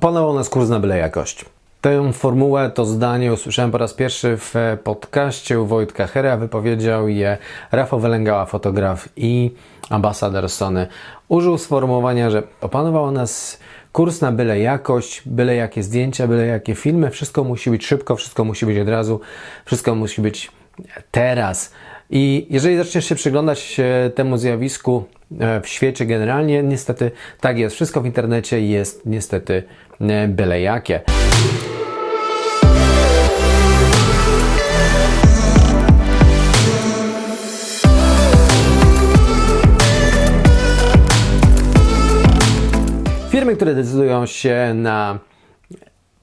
Opanował nas kurs na byle jakość. Tę formułę, to zdanie usłyszałem po raz pierwszy w podcaście u Wojtka Hera. Wypowiedział je Rafał Wylęgała, fotograf i ambasador Sony. Użył sformułowania, że opanował nas kurs na byle jakość, byle jakie zdjęcia, byle jakie filmy. Wszystko musi być szybko, wszystko musi być od razu, wszystko musi być teraz. I jeżeli zaczniesz się przyglądać e, temu zjawisku e, w świecie generalnie, niestety tak jest. Wszystko w internecie jest niestety e, byle jakie. Firmy, które decydują się na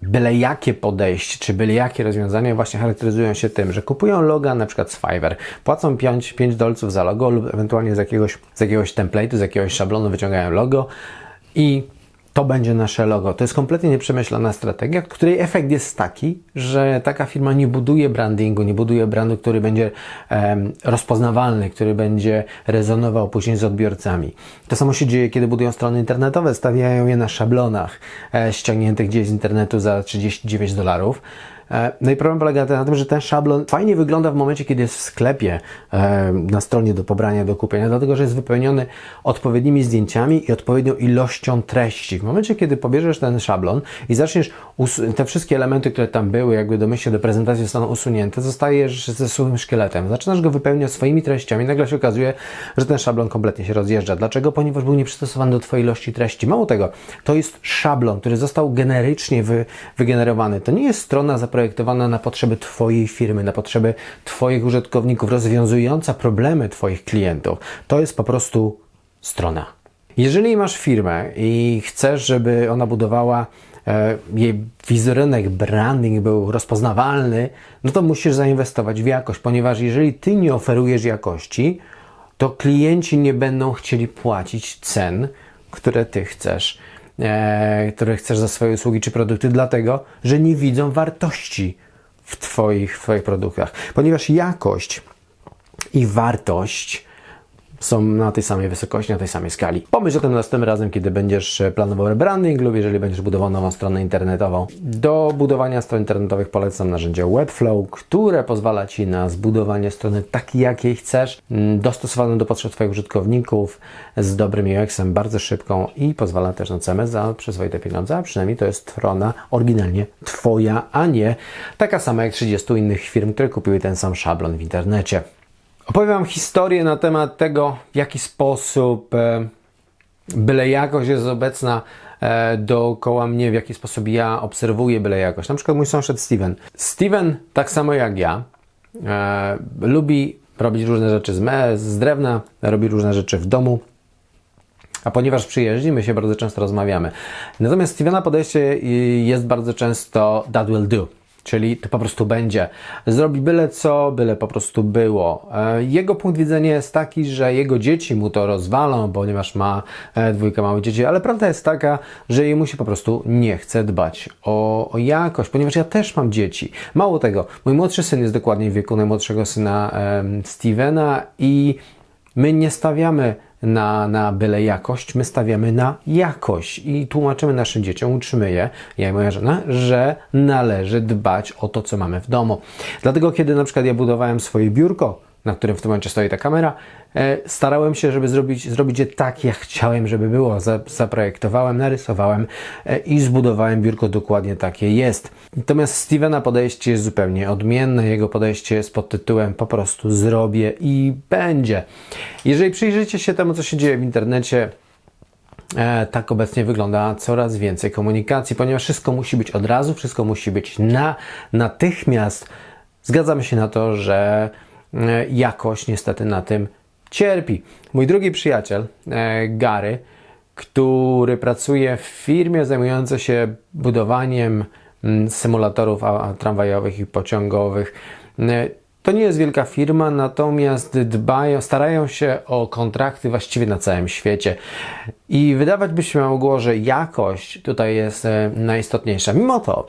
byle jakie podejście, czy byle jakie rozwiązania właśnie charakteryzują się tym, że kupują loga na przykład z Fiverr, płacą 5, 5 dolców za logo lub ewentualnie z jakiegoś, z jakiegoś template'u, z jakiegoś szablonu wyciągają logo i to będzie nasze logo. To jest kompletnie nieprzemyślana strategia, której efekt jest taki, że taka firma nie buduje brandingu, nie buduje brandu, który będzie um, rozpoznawalny, który będzie rezonował później z odbiorcami. To samo się dzieje, kiedy budują strony internetowe, stawiają je na szablonach e, ściągniętych gdzieś z internetu za 39 dolarów. E, no i problem polega na tym, że ten szablon fajnie wygląda w momencie, kiedy jest w sklepie e, na stronie do pobrania, do kupienia, dlatego że jest wypełniony odpowiednimi zdjęciami i odpowiednią ilością treści. W momencie, kiedy pobierzesz ten szablon i zaczniesz te wszystkie elementy, które tam były, jakby domyślnie do prezentacji zostaną usunięte, zostajesz ze suchym szkieletem. Zaczynasz go wypełniać swoimi treściami, nagle się okazuje, że ten szablon kompletnie się rozjeżdża. Dlaczego? Ponieważ był nieprzystosowany do Twojej ilości treści. Mało tego, to jest szablon, który został generycznie wy, wygenerowany. To nie jest strona zaprojektowana zaprojektowana na potrzeby Twojej firmy, na potrzeby Twoich użytkowników, rozwiązująca problemy Twoich klientów. To jest po prostu strona. Jeżeli masz firmę i chcesz, żeby ona budowała e, jej wizerunek, branding był rozpoznawalny, no to musisz zainwestować w jakość, ponieważ jeżeli ty nie oferujesz jakości, to klienci nie będą chcieli płacić cen, które ty chcesz e, które chcesz za swoje usługi czy produkty, dlatego, że nie widzą wartości w Twoich, w twoich produktach. Ponieważ jakość i wartość są na tej samej wysokości, na tej samej skali. Pomyśl o tym następnym razem, kiedy będziesz planował rebranding lub jeżeli będziesz budował nową stronę internetową. Do budowania stron internetowych polecam narzędzie Webflow, które pozwala Ci na zbudowanie strony takiej, jakiej chcesz, dostosowaną do potrzeb Twoich użytkowników, z dobrym UX-em, bardzo szybką i pozwala też na CMS za przyzwoite pieniądze, a przynajmniej to jest strona oryginalnie Twoja, a nie taka sama jak 30 innych firm, które kupiły ten sam szablon w internecie. Opowiem Wam historię na temat tego, w jaki sposób e, byle jakość jest obecna e, dookoła mnie, w jaki sposób ja obserwuję byle jakość. Na przykład mój sąsiad Steven. Steven, tak samo jak ja, e, lubi robić różne rzeczy z, z drewna, robi różne rzeczy w domu. A ponieważ przyjeździmy się, bardzo często rozmawiamy. Natomiast Stevena podejście jest bardzo często that will do czyli to po prostu będzie. Zrobi byle co, byle po prostu było. E, jego punkt widzenia jest taki, że jego dzieci mu to rozwalą, ponieważ ma e, dwójkę małych dzieci, ale prawda jest taka, że jemu się po prostu nie chce dbać o, o jakość, ponieważ ja też mam dzieci. Mało tego, mój młodszy syn jest dokładnie w wieku najmłodszego syna Stevena i my nie stawiamy na, na byle jakość, my stawiamy na jakość i tłumaczymy naszym dzieciom, uczymy je, ja i moja żona, że należy dbać o to, co mamy w domu. Dlatego, kiedy na przykład ja budowałem swoje biurko, na którym w tym momencie stoi ta kamera, e, starałem się, żeby zrobić, zrobić je tak, jak chciałem, żeby było. Zaprojektowałem, narysowałem e, i zbudowałem biurko dokładnie takie jest. Natomiast Stevena podejście jest zupełnie odmienne. Jego podejście jest pod tytułem po prostu zrobię i będzie. Jeżeli przyjrzycie się temu, co się dzieje w internecie, E, tak obecnie wygląda coraz więcej komunikacji, ponieważ wszystko musi być od razu, wszystko musi być na natychmiast. Zgadzamy się na to, że jakoś niestety na tym cierpi. Mój drugi przyjaciel, e, Gary, który pracuje w firmie zajmującej się budowaniem mm, symulatorów tramwajowych i pociągowych. E, to nie jest wielka firma, natomiast dbają, starają się o kontrakty właściwie na całym świecie. I wydawać by się mogło, że jakość tutaj jest najistotniejsza. Mimo to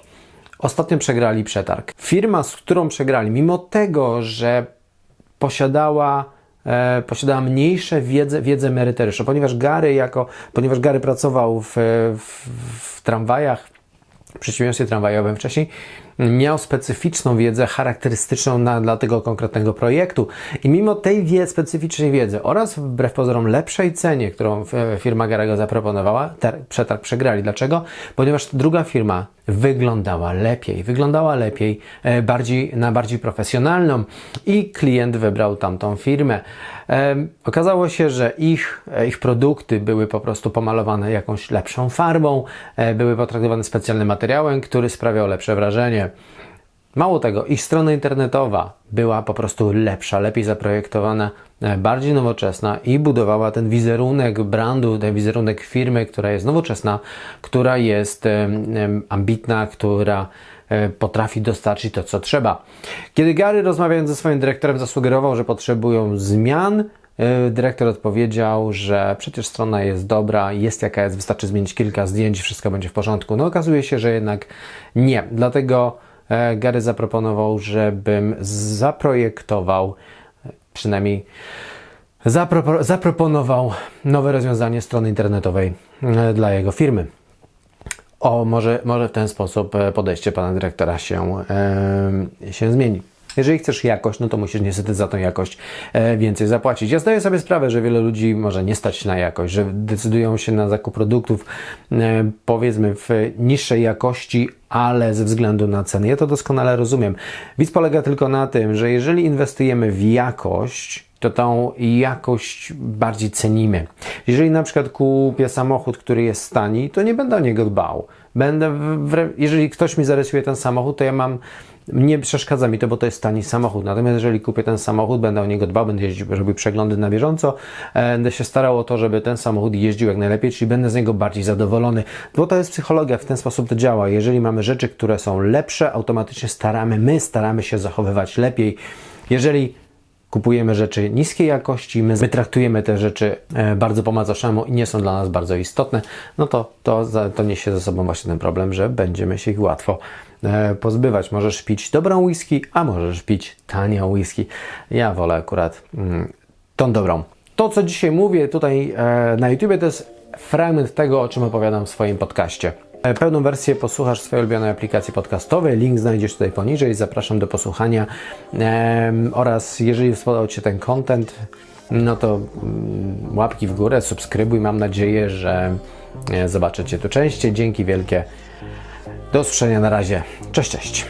ostatnio przegrali przetarg. Firma, z którą przegrali, mimo tego, że posiadała e, posiadała mniejsze wiedzę, wiedzę merytoryczną, ponieważ Gary jako, ponieważ Gary pracował w, w, w tramwajach w przeciwieństwie tramwajowym wcześniej miał specyficzną wiedzę charakterystyczną na, dla tego konkretnego projektu. I mimo tej wie, specyficznej wiedzy oraz wbrew pozorom lepszej cenie, którą e, firma Garego zaproponowała, ter, przetarg przegrali. Dlaczego? Ponieważ druga firma wyglądała lepiej, wyglądała lepiej, e, bardziej, na bardziej profesjonalną i klient wybrał tamtą firmę. Okazało się, że ich, e, ich produkty były po prostu pomalowane jakąś lepszą farbą, e, były potraktowane specjalnym materiałem, który sprawiał lepsze wrażenie. Mało tego, ich strona internetowa była po prostu lepsza, lepiej zaprojektowana, e, bardziej nowoczesna i budowała ten wizerunek brandu, ten wizerunek firmy, która jest nowoczesna, która jest ambitna, która e, potrafi dostarczyć to, co trzeba. Kiedy Gary rozmawiając ze swoim dyrektorem zasugerował, że potrzebują zmian, e, dyrektor odpowiedział, że przecież strona jest dobra, jest jaka jest, wystarczy zmienić kilka zdjęć, wszystko będzie w porządku. No okazuje się, że jednak nie. Dlatego Gary zaproponował, żebym zaprojektował e, przynajmniej zapro- zaproponował nowe rozwiązanie strony internetowej e, dla jego firmy. O, może, może w ten sposób e, podejście pana dyrektora się, e, się zmieni. Jeżeli chcesz jakość, no to musisz niestety za tą jakość e, więcej zapłacić. Ja zdaję sobie sprawę, że wiele ludzi może nie stać na jakość, że decydują się na zakup produktów e, powiedzmy w niższej jakości, ale ze względu na ceny. Ja to doskonale rozumiem. Widz polega tylko na tym, że jeżeli inwestujemy w jakość, to tą jakość bardziej cenimy. Jeżeli na przykład kupię samochód, który jest tani, to nie będę o niego dbał. Będę, w, jeżeli ktoś mi zarysuje ten samochód, to ja mam, nie przeszkadza mi to, bo to jest tani samochód. Natomiast jeżeli kupię ten samochód, będę o niego dbał, będę jeździł, robił przeglądy na bieżąco, e, będę się starał o to, żeby ten samochód jeździł jak najlepiej, czyli będę z niego bardziej zadowolony. Bo to jest psychologia, w ten sposób to działa. Jeżeli mamy rzeczy, które są lepsze, automatycznie staramy, my staramy się zachowywać lepiej. Jeżeli kupujemy rzeczy niskiej jakości, my, my traktujemy te rzeczy e, bardzo po macoszemu i nie są dla nas bardzo istotne, no to, to, to niesie ze sobą właśnie ten problem, że będziemy się ich łatwo e, pozbywać. Możesz pić dobrą whisky, a możesz pić tanią whisky. Ja wolę akurat mm, tą dobrą. To, co dzisiaj mówię tutaj e, na YouTubie, to jest fragment tego, o czym opowiadam w swoim podcaście. E, Pełną wersję posłuchasz w swojej ulubionej aplikacji podcastowej. Link znajdziesz tutaj poniżej. Zapraszam do posłuchania. Oraz jeżeli spodobał Ci ten content, no to mm, łapki w górę, subskrybuj. Mam nadzieję, że e, zobaczę Cię tu częściej. Dzięki wielkie. Do usłyszenia na razie. Cześć, cześć.